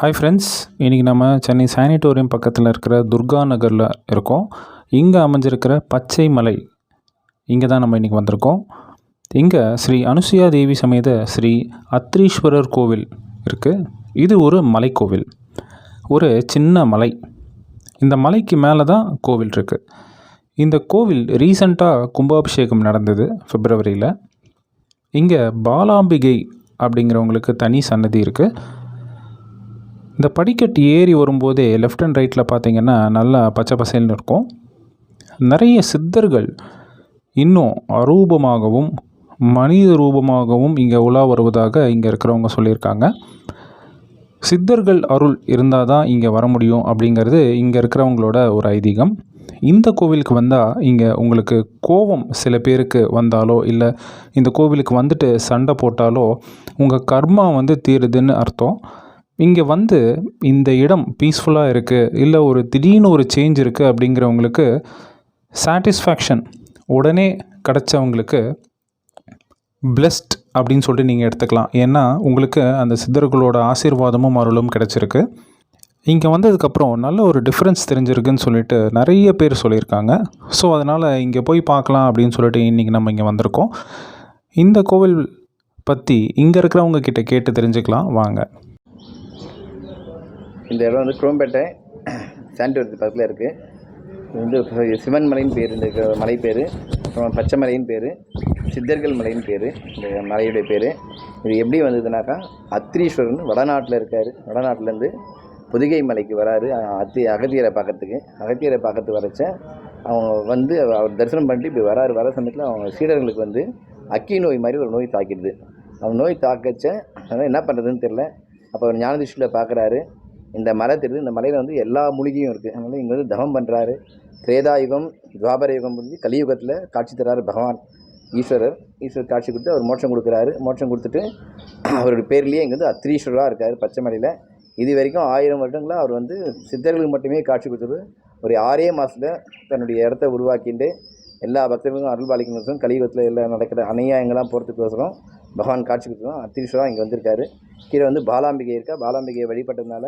Hi friends இன்றைக்கி நம்ம Chennai sanatorium பக்கத்தில் இருக்கிற துர்கா நகரில் இருக்கோம். இங்கே அமைஞ்சிருக்கிற பச்சை மலை இங்கே தான் நம்ம இன்றைக்கி வந்திருக்கோம். இங்கே ஸ்ரீ அனுசுயா தேவி சமேத ஸ்ரீ அத்ரீஸ்வரர் கோவில் இருக்குது இது ஒரு மலைக்கோவில் ஒரு சின்ன மலை. இந்த மலைக்கு மேலே தான் கோவில் இருக்குது இந்த கோவில் ரீசண்டாக கும்பாபிஷேகம் நடந்தது பிப்ரவரியில். இங்கே பாலாம்பிகை அப்படிங்கிறவங்களுக்கு தனி சன்னதி இருக்குது இந்த படிக்கட்டு ஏறி வரும்போதே லெஃப்ட் அண்ட் ரைட்டில் பார்த்தீங்கன்னா நல்லா பச்சை பசேல்னு இருக்கும். நிறைய சித்தர்கள் இன்னும் அரூபமாகவும் மனித ரூபமாகவும் இங்கே உலா வருவதாக இங்கே இருக்கிறவங்க சொல்லியிருக்காங்க. சித்தர்கள் அருள் இருந்தால் தான் இங்கே வர முடியும் அப்படிங்கிறது இங்கே இருக்கிறவங்களோட ஒரு ஐதீகம். இந்த கோவிலுக்கு வந்தால் இங்கே உங்களுக்கு கோபம் சில பேருக்கு வந்தாலோ இல்லை இந்த கோவிலுக்கு வந்துட்டு சண்டை போட்டாலோ உங்கள் கர்மா வந்து தீருதுன்னு அர்த்தம். இங்கே வந்து இந்த இடம் பீஸ்ஃபுல்லாக இருக்குது இல்லை ஒரு திடீர்னு ஒரு சேஞ்ச் இருக்குது அப்படிங்கிறவங்களுக்கு சாட்டிஸ்ஃபேக்ஷன் உடனே கிடச்சவங்களுக்கு பிளெஸ்ட் அப்படின்னு சொல்லிட்டு நீங்கள் எடுத்துக்கலாம். ஏன்னா உங்களுக்கு அந்த சித்தர்களோட ஆசீர்வாதமும் அருளும் கிடச்சிருக்கு. இங்கே வந்ததுக்கப்புறம் நல்ல ஒரு டிஃப்ரென்ஸ் தெரிஞ்சிருக்குன்னு சொல்லிட்டு நிறைய பேர் சொல்லியிருக்காங்க. ஸோ அதனால் இங்கே போய் பார்க்கலாம் அப்படின்னு சொல்லிட்டு இன்றைக்கி நம்ம இங்கே வந்திருக்கோம். இந்த கோவில் பற்றி இங்கே இருக்கிறவங்க கிட்ட கேட்டு தெரிஞ்சுக்கலாம். வாங்க. இந்த இடம் வந்து குரோம்பேட்டை சாண்டிவரத்து பக்கத்தில் இருக்குது இது வந்து சிவன் மலைன்னு பேர் இந்த மலை பேர். அப்புறம் பச்சை மலையின் பேர் சித்தர்கள் மலையின் பேர் இந்த மலையுடைய பேர். இது எப்படி வந்ததுனாக்கா அத்ரீஸ்வரன் வடநாட்டில் இருக்கார். வடநாட்டிலேருந்து புதுகை மலைக்கு வராரு அத்தி அகத்தியரை பார்க்கறதுக்கு. அகத்தியரை பார்க்கறதுக்கு வரச்ச அவங்க வந்து அவர் தரிசனம் பண்ணிட்டு இப்படி வராரு. வர சமயத்தில் அவங்க சீடர்களுக்கு வந்து அக்கி நோய் மாதிரி ஒரு நோய் தாக்கிடுது. அவங்க நோய் தாக்கச்ச அதனால் என்ன பண்ணுறதுன்னு தெரில அப்போ அவர் ஞானதிஷ்டியில் பார்க்குறாரு இந்த மலை தெரியுது இந்த மலையில் வந்து எல்லா மூலிகையும் இருக்குது அதனால் இங்கே வந்து தவம் பண்ணுறாரு திரேதாயுகம் துவாபர யுகம் முடிஞ்சு கலியுகத்தில் காட்சி தர்றாரு பகவான் ஈஸ்வரர். ஈஸ்வரர் காட்சி கொடுத்து அவர் மோட்சம் கொடுக்குறாரு. மோட்சம் கொடுத்துட்டு அவருடைய பேர்லேயே இங்கே வந்து அத்ரீஸ்வரராக இருக்கார் பச்சை மலையில். இது வரைக்கும் ஆயிரம் வருடங்களாக அவர் வந்து சித்தர்களுக்கு மட்டுமே காட்சி கொடுத்துரு ஒரு ஆறே மாதத்தில் தன்னுடைய இடத்த உருவாக்கிட்டு எல்லா பக்தர்களுக்கும் அருள் பாலிக்கணும் கலியுகத்தில் எல்லாம் நடக்கிற அநியாயங்கள்லாம் போகிறதுக்கோசரம் பகவான் காட்சி கொடுத்துருவோம் அத்திரீஸ்வரம் இங்கே வந்திருக்காரு. கீழே வந்து பாலாம்பிகை இருக்கா? பாலாம்பிகையை வழிபட்டதுனால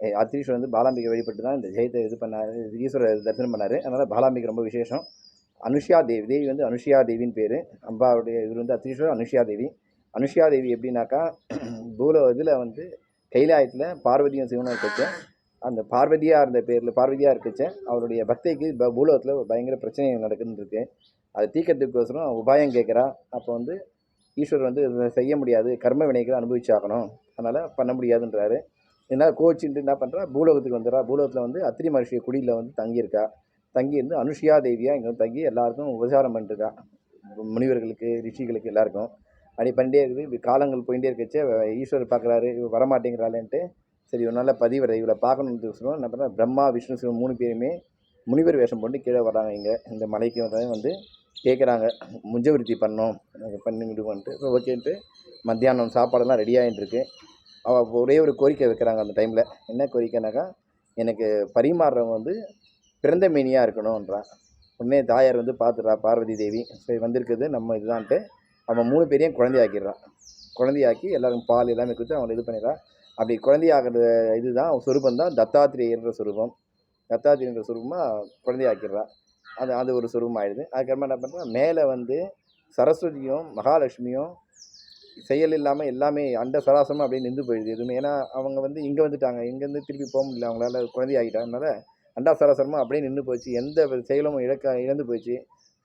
அத்திரீஸ்வரர் வந்து பாலாம்பிகை வழிபட்டு தான் இந்த ஜெயத்தை இது பண்ணார் ஈஸ்வரர் தரிசனம் பண்ணார். அதனால் பாலாம்பிகை ரொம்ப விசேஷம். அனுஷ்யா தேவி தேவி வந்து அனுஷ்யா தேவின்னு பேர். அம்பாவுடைய இவர் வந்து அத்திரீஸ்வரர் அனுஷ்யா தேவி. அனுஷ்யா தேவி எப்படின்னாக்கா பூல இதில் வந்து கைலாயத்தில் பார்வதியும் சிவனும் இருக்கச்ச அந்த பார்வதியாக இருந்த பேரில் பார்வதியாக இருக்கச்ச அவருடைய பக்திக்கு ப பூலோகத்தில் பயங்கர பிரச்சனை நடக்குதுன்னு இருக்கு. அதை தீக்கிறதுக்கோசரம் உபாயம் கேட்குறா. அப்போ வந்து ஈஸ்வரர் வந்து இதை செய்ய முடியாது கர்ம வினைகளை அனுபவிச்சாகணும். அதனால் பண்ண முடியாதுன்றாரு. என்ன கோச்சின்ட்டு என்ன பண்ணுறா பூலோகத்துக்கு வந்துடுறா. பூலோகத்தில் வந்து அத்திரி மகர்ஷி குடியில் வந்து தங்கியிருக்கா. தங்கி இருந்து அனுஷியா தேவியாக இங்கே வந்து தங்கி எல்லாருக்கும் உபசாரம் பண்ணிருக்கா முனிவர்களுக்கு ரிஷிகளுக்கு எல்லாருக்கும். அப்படி பண்ணிட்டே இருக்குது. காலங்கள் போயிட்டே இருக்கச்சே ஈஸ்வரர் பார்க்குறாரு. இவ வரமாட்டேங்கிறாளேன்ட்டு. சரி ஒரு நல்ல பதிவரை இவளை பார்க்கணுன்னு சொல்லுவோம் என்ன பண்ணுறா பிரம்மா விஷ்ணு சிவன் மூணு பேருமே முனிவர் வேஷம் போட்டு கீழே வராங்க இங்கே. இந்த மலைக்கு வந்து வந்து கேட்குறாங்க முஞ்சவிருத்தி பண்ணோம். எனக்கு பண்ணி ஓகேன்ட்டு. மத்தியானம் சாப்பாடெல்லாம் ரெடி ஆகிட்டுருக்கு ஒரே ஒரு கோரிக்கை வைக்கிறாங்க அந்த டைமில் என்ன கோரிக்கைனாக்கா எனக்கு பரிமாறுறவங்க வந்து பிறந்த மேனியாக இருக்கணுன்றான் உடனே தாயார் வந்து பார்த்துட்றா பார்வதி தேவி. சரி வந்திருக்குது நம்ம இதுதான்ட்டு. அவன் மூணு பேரையும் குழந்தையாக்கிடுறான். குழந்தையாக்கி எல்லாரும் பால் எல்லாமே கொடுத்து அவங்களை இது பண்ணிடுறா. அப்படி குழந்தையாகிற இதுதான் சுரூபம் தான் தத்தாத்திரேயன்ற சுரூபம். தத்தாத்திரேயன்ற சுரூபமாக குழந்தையாக்கிடுறான் அது அது ஒரு சுரூபம் ஆயிடுது அதுக்கப்புறமா என்ன பண்ணுறான் மேலே வந்து சரஸ்வதியும் மகாலட்சுமியும் செயல் இல்லாமல் எல்லாமே அண்ட சராசரமாக அப்படியே நின்று போயிடுது எதுவுமே. ஏன்னா அவங்க வந்து இங்கே வந்துட்டாங்க. இங்கேருந்து திருப்பி போக முடியல. அவங்களால குழந்தை ஆகிட்டாங்கனால அண்டா சராசரமாக அப்படியே நின்று போச்சு. எந்த செயலமும் செயலும் இழக்க இழந்து போச்சு.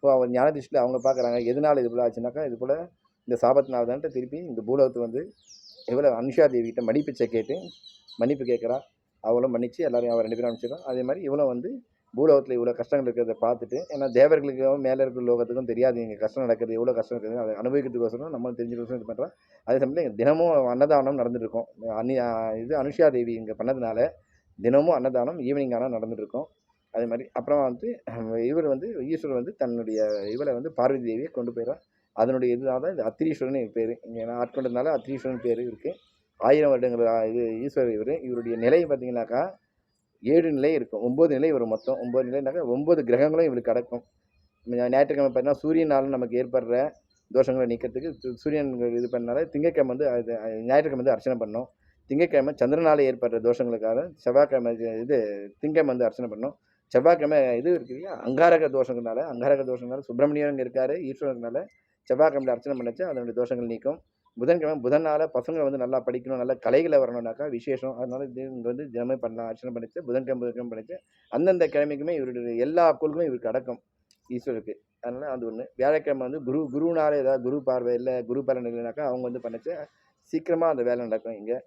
ஸோ அவங்க ஞானதிஷ்டில் அவங்க பார்க்குறாங்க எதனால் இது போல் ஆச்சுனாக்கா இது போல் இந்த சாபத்தினால தான்ட்டு திருப்பி இந்த பூலோகத்தை வந்து இவ்வளோ அனுஷா தேவிகிட்ட மன்னிப்பிச்சை கேட்டு மன்னிப்பு கேட்குறா. அவளும் மன்னித்து எல்லாரையும் அவள் ரெண்டு பேரும் அனுப்பிச்சிடும் அதே மாதிரி இவளும் வந்து பூலோகத்தில் இவ்வளோ கஷ்டங்கள் இருக்கிறத பார்த்துட்டு ஏன்னா தேவர்களுக்கும் மேலே இருக்கிற லோகத்துக்கும் தெரியாது இங்கே கஷ்டம் நடக்குது எவ்வளோ கஷ்டம் இருக்குது அதை அனுபவிக்கிறதுக்கோசரம் நம்ம தெரிஞ்சுக்கோசரம் இது பண்ணுறோம் அதே சமயத்தில் இங்க தினமும் அன்னதானம் நடந்துட்டு இருக்கும் அன்னி இது அனுஷா தேவி இங்கே பண்ணதுனால தினமும் அன்னதானம் ஈவினிங் ஆனால் நடந்துட்டு அதே மாதிரி அப்புறம் வந்து இவர் வந்து ஈஸ்வரர் வந்து தன்னுடைய இவரை வந்து பார்வதி தேவியை கொண்டு போயிடுறார். அதனுடைய இதுதான் தான் இந்த அத்திரீஸ்வரன் பேர். இங்கே நான் ஆட்கொண்டதுனால அத்திரீஸ்வரன் பேர் இருக்குது ஆயிரம் வருடங்கள் இது ஈஸ்வரர் இவர். இவருடைய நிலை பார்த்தீங்கன்னாக்கா ஏழு நிலை இருக்கும். ஒம்பது நிலை வரும் மொத்தம். ஒம்பது நிலைனாக்கா ஒம்பது கிரகங்களும் இவளுக்கு கிடக்கும் ஞாயிற்றுக்கிழமை பார்த்தீங்கன்னா சூரியனால் நமக்கு ஏற்படுற தோஷங்களை நீக்கிறதுக்கு சூரியன் இது பண்ணனால திங்கக்கிழமை வந்து அது ஞாயிற்றுக்கிழமை வந்து அர்ச்சனை பண்ணோம். திங்கட்கிழமை சந்திரனால் ஏற்படுற தோஷங்களுக்காக செவ்வாய்க்கிழமை இது- திங்கக்கிழமை வந்து அர்ச்சனை பண்ணோம். செவ்வாய்க்கிழமை இது இருக்கு இல்லையா? அங்காரக தோஷங்கள்னால அங்காரக தோஷங்களால சுப்பிரமணியன் இருக்கார் இருக்காரு ஈஸ்வரனால செவ்வாய்க்கிழமை அர்ச்சனை பண்ணச்சு அதனுடைய தோஷங்கள் நீக்கும். புதன்கிழமை புதனால பசங்க வந்து நல்லா படிக்கணும் நல்லா கலைகளை வரணும்னாக்கா விசேஷம். அதனால இது இங்கே வந்து தினமே பண்ணலாம். அர்ச்சனை பண்ணிச்சு புதன்கிழமை புதன்கிழமை பண்ணிச்சு. அந்தந்த கிழமைக்குமே இவருடைய எல்லா கோளுக்குமே இவருக்கு அடக்கம் ஈஸ்வருக்கு அதனால் அது ஒன்று வியாழக்கிழமை வந்து குரு குருனால ஏதாவது குரு பார்வை இல்லை குரு பலன் இல்லைனாக்கா அவங்க வந்து பண்ணிச்சு சீக்கிரமாக அந்த வேலை நடக்கும் இங்கே.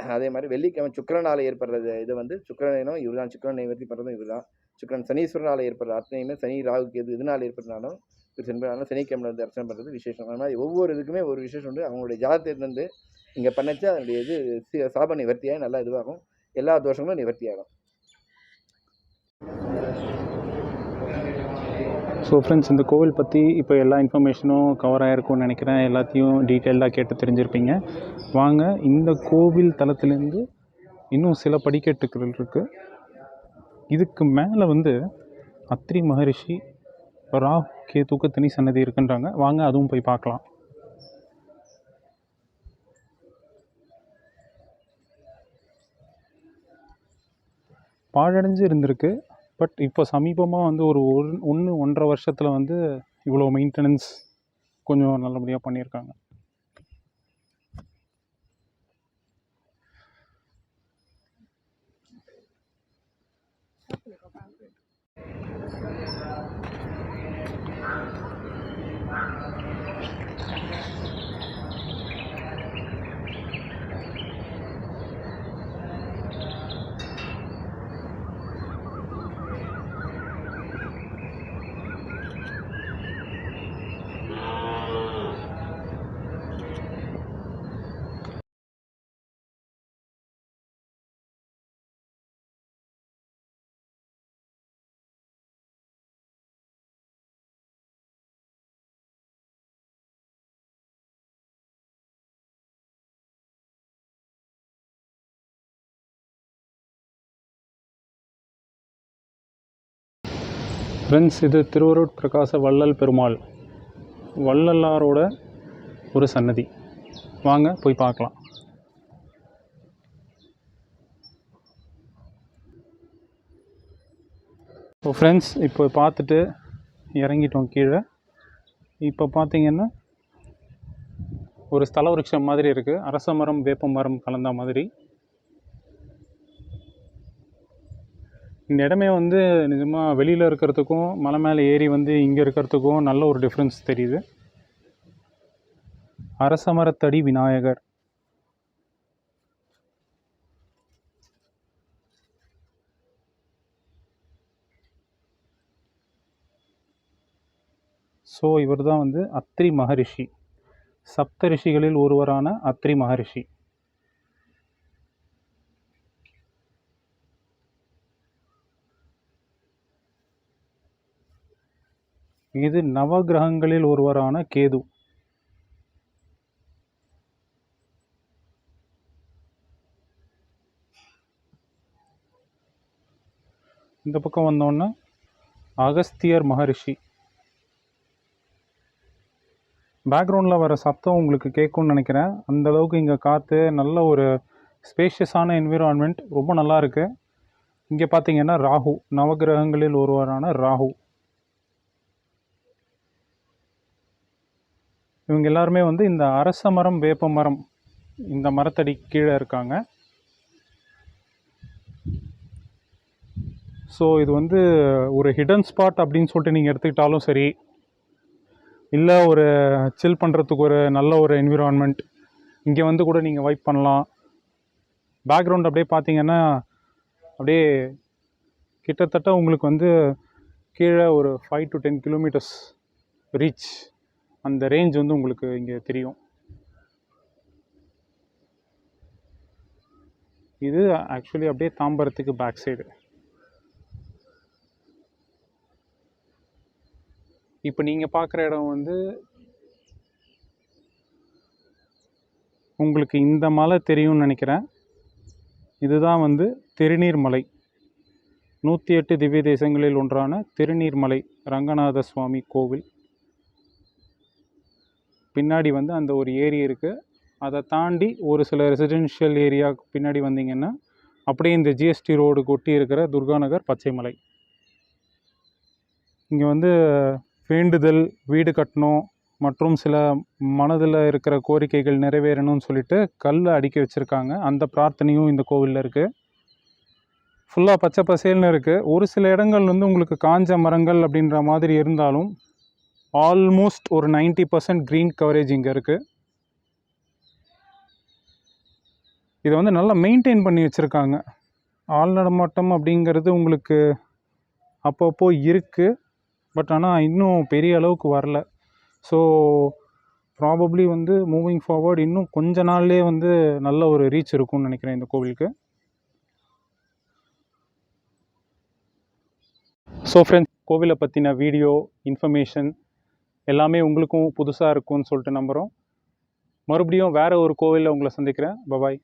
அதே மாதிரி வெள்ளிக்கிழமை சுக்கரனால் ஏற்படுறது இது வந்து சுக்கரனும் இவர் தான் சுக்கிரன் நிவர்த்தி பண்ணுறதும் இவர் தான் சுக்கிரன் சனீஸ்வரனால் ஏற்படுற அத்தனையுமே சனி ராகுக்கு எது இதனால் ஏற்படுறனாலும் இவர் சனிக்கிழமை வந்து தரிசனம் பண்ணுறது விசேஷம். அது மாதிரி ஒவ்வொரு இதுக்குமே ஒரு விசேஷம் உண்டு. அவங்களுடைய ஜாதகத்திலிருந்து இங்கே பண்ணச்சு அதனுடைய இது சாப நிவர்த்தியாக நல்லா இதுவாகும். எல்லா தோஷங்களும் நிவர்த்தியாகும். ஸோ ஃப்ரெண்ட்ஸ் இந்த கோவில் பற்றி இப்போ எல்லா இன்ஃபர்மேஷனும் கவர் ஆகிருக்கும்னு நினைக்கிறேன். எல்லாத்தையும் டீட்டெயிலாக கேட்டு தெரிஞ்சிருப்பீங்க. வாங்க இந்த கோவில் தளத்துலேருந்து இன்னும் சில படிக்கட்டுகள் இருக்குது இதுக்கு மேலே வந்து அத்ரி மகரிஷி ரா கேதுக்கு தனி சன்னதி இருக்குன்றாங்க. வாங்க அதுவும் போய் பார்க்கலாம். பாழடைஞ்சு இருந்திருக்கு. பட் இப்போ சமீபமாக வந்து ஒரு ஒரு ஒன்று ஒன்றரை வருஷத்தில் வந்து இவ்வளோ மெயின்டெனன்ஸ் கொஞ்சம் நல்லபடியாக பண்ணியிருக்காங்க. Thank you. ஃப்ரெண்ட்ஸ் இது திருவருட் பிரகாச வள்ளல் பெருமாள். வள்ளலாரோட ஒரு சன்னதி. வாங்க போய் பார்க்கலாம். ஸோ ஃப்ரெண்ட்ஸ் இப்போ பார்த்துட்டு இறங்கிட்டோம் கீழே. இப்போ பார்த்தீங்கன்னா ஒரு ஸ்தல விருட்சம் மாதிரி இருக்குது அரச மரம் வேப்ப மரம் கலந்த மாதிரி. இந்த இடமே வந்து நிஜமாக வெளியில் இருக்கிறதுக்கும் மலை மேலே ஏறி வந்து இங்கே இருக்கிறதுக்கும் நல்ல ஒரு டிஃப்ரென்ஸ் தெரியுது. அரசமரத்தடி விநாயகர். ஸோ இவர் தான் வந்து அத்ரி மகரிஷி சப்த ரிஷிகளில் ஒருவரான அத்ரி மகரிஷி இது நவகிரகங்களில் ஒருவரான கேது. இந்த பக்கம் வந்தோன்னே அகஸ்தியர் மகரிஷி. பேக்ரவுண்டில் வர சத்தம் உங்களுக்கு கேட்கும்னு நினைக்கிறேன். அந்த அளவுக்கு இங்கே காற்று நல்ல ஒரு ஸ்பேஷியஸான என்விரான்மெண்ட் ரொம்ப நல்லா இருக்குது இங்கே பார்த்தீங்கன்னா ராகு. நவகிரகங்களில் ஒருவரான ராகு. இவங்க எல்லாருமே வந்து இந்த அரச மரம் வேப்ப மரம் இந்த மரத்தடி கீழே இருக்காங்க. ஸோ இது வந்து ஒரு ஹிடன் ஸ்பாட் அப்படின்னு சொல்லிட்டு நீங்கள் எடுத்துக்கிட்டாலும் சரி இல்லை ஒரு சில் பண்ணுறதுக்கு ஒரு நல்ல ஒரு என்விரான்மெண்ட் இங்கே வந்து கூட நீங்கள் வைப் பண்ணலாம். பேக்ரவுண்ட் அப்படியே பார்த்தீங்கன்னா அப்படியே கிட்டத்தட்ட உங்களுக்கு வந்து கீழே ஒரு five to ten kilometres reach அந்த ரேஞ்ச் வந்து உங்களுக்கு இங்கே தெரியும். இது ஆக்சுவலி அப்படியே தாம்பரத்துக்கு பேக் சைடு இப்போ நீங்கள் பார்க்குற இடம் வந்து உங்களுக்கு இந்த மலை தெரியும்னு நினைக்கிறேன். இதுதான் வந்து திருநீர்மலை நூற்றி எட்டு திவ்ய தேசங்களில் ஒன்றான திருநீர்மலை ரங்கநாத சுவாமி கோவில். பின்னாடி வந்து அந்த ஒரு ஏரி இருக்குது அதை தாண்டி ஒரு சில ரெசிடென்ஷியல் ஏரியாவுக்கு பின்னாடி வந்தீங்கன்னா அப்படியே இந்த ஜிஎஸ்டி ரோடு கொட்டி இருக்கிற துர்காநகர் பச்சைமலை. இங்கே வந்து வேண்டுதல் வீடு கட்டணும் மற்றும் சில மனதில் இருக்கிற கோரிக்கைகள் நிறைவேறணும்னு சொல்லிட்டு கல் அடுக்கி வச்சுருக்காங்க. அந்த பிரார்த்தனையும் இந்த கோவிலில் இருக்குது ஃபுல்லாக பச்சை பசேல்னு இருக்குது ஒரு சில இடங்கள் வந்து உங்களுக்கு காஞ்ச மரங்கள் அப்படின்ற மாதிரி இருந்தாலும் ஆல்மோஸ்ட் ஒரு 90% பர்சன்ட் க்ரீன் கவரேஜ் இங்கே இருக்குது இதை வந்து நல்லா மெயின்டைன் பண்ணி வச்சுருக்காங்க. ஆள் நடமாட்டம் அப்படிங்கிறது உங்களுக்கு அப்பப்போ இருக்குது பட் ஆனால் இன்னும் பெரிய அளவுக்கு வரல. ஸோ ப்ராபப்ளி வந்து மூவிங் ஃபார்வர்ட் இன்னும் கொஞ்ச நாள்லேயே வந்து நல்ல ஒரு ரீச் இருக்கும்னு நினைக்கிறேன் இந்த கோவிலுக்கு. ஸோ ஃப்ரெண்ட்ஸ் கோவிலை பற்றின வீடியோ இன்ஃபர்மேஷன் எல்லாமே உங்களுக்கும் புதுசாக இருக்கும்னு சொல்லிட்டு நம்புகிறோம் மறுபடியும் வேறு ஒரு கோவிலில் உங்களை சந்திக்கிறேன். பபாய்